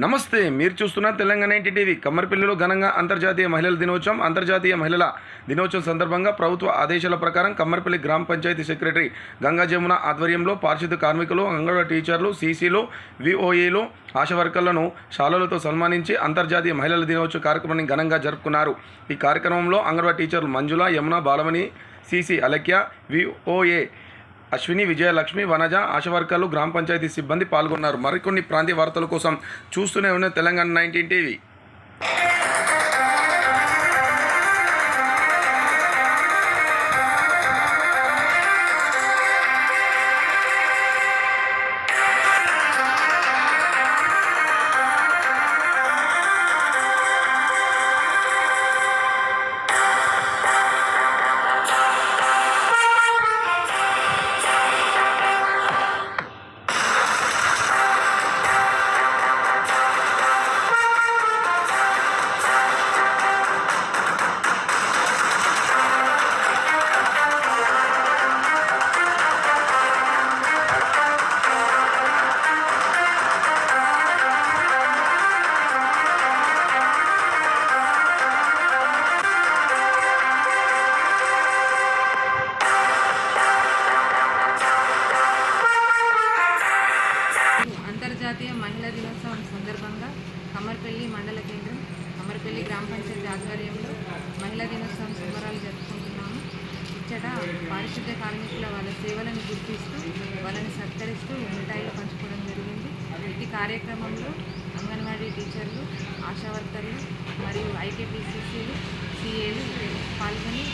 నమస్తే మీరు చూస్తున్న తెలంగాణ ఎన్టీ టీవీ కమ్మరిపల్లిలో ఘనంగా అంతర్జాతీయ మహిళల దినోత్సవం అంతర్జాతీయ మహిళల దినోత్సవం సందర్భంగా ప్రభుత్వ ఆదేశాల ప్రకారం కమ్మరిపల్లి గ్రామ పంచాయతీ సెక్రటరీ గంగా జమున ఆధ్వర్యంలో పారిశుద్ధ కార్మికులు అంగన్వాడీ టీచర్లు సీసీలు విఓఏలు ఆశా వర్కర్లను శాలలతో సన్మానించి అంతర్జాతీయ మహిళల దినోత్సవ కార్యక్రమాన్ని ఘనంగా జరుపుకున్నారు. ఈ కార్యక్రమంలో అంగన్వాడీ టీచర్లు మంజుల యమున బాలమణి సీసీ అలక్య విఓఏ అశ్విని విజయలక్ష్మి వనజ ఆశా గ్రామ పంచాయతీ సిబ్బంది పాల్గొన్నారు. మరికొన్ని ప్రాంతీయ వార్తల కోసం చూస్తూనే ఉన్న తెలంగాణ నైన్టీన్ టీవీ. దినోత్సవం సందర్భంగా కమ్మర్పల్లి మండల కేంద్రం కమ్మర్పల్లి గ్రామ పంచాయతీ ఆధ్వర్యంలో మహిళా దినోత్సవం సంబరాలు జరుపుకుంటున్నాము. ఇచ్చట పారిశుద్ధ కార్మికుల వాళ్ళ సేవలను గుర్తిస్తూ వాళ్ళని సత్కరిస్తూ మిఠాయిలు పంచుకోవడం జరిగింది. ఈ కార్యక్రమంలో అంగన్వాడీ టీచర్లు ఆశా వర్కర్లు మరియు ఐకేపీసీసీలు సిఏలు పాల్గొని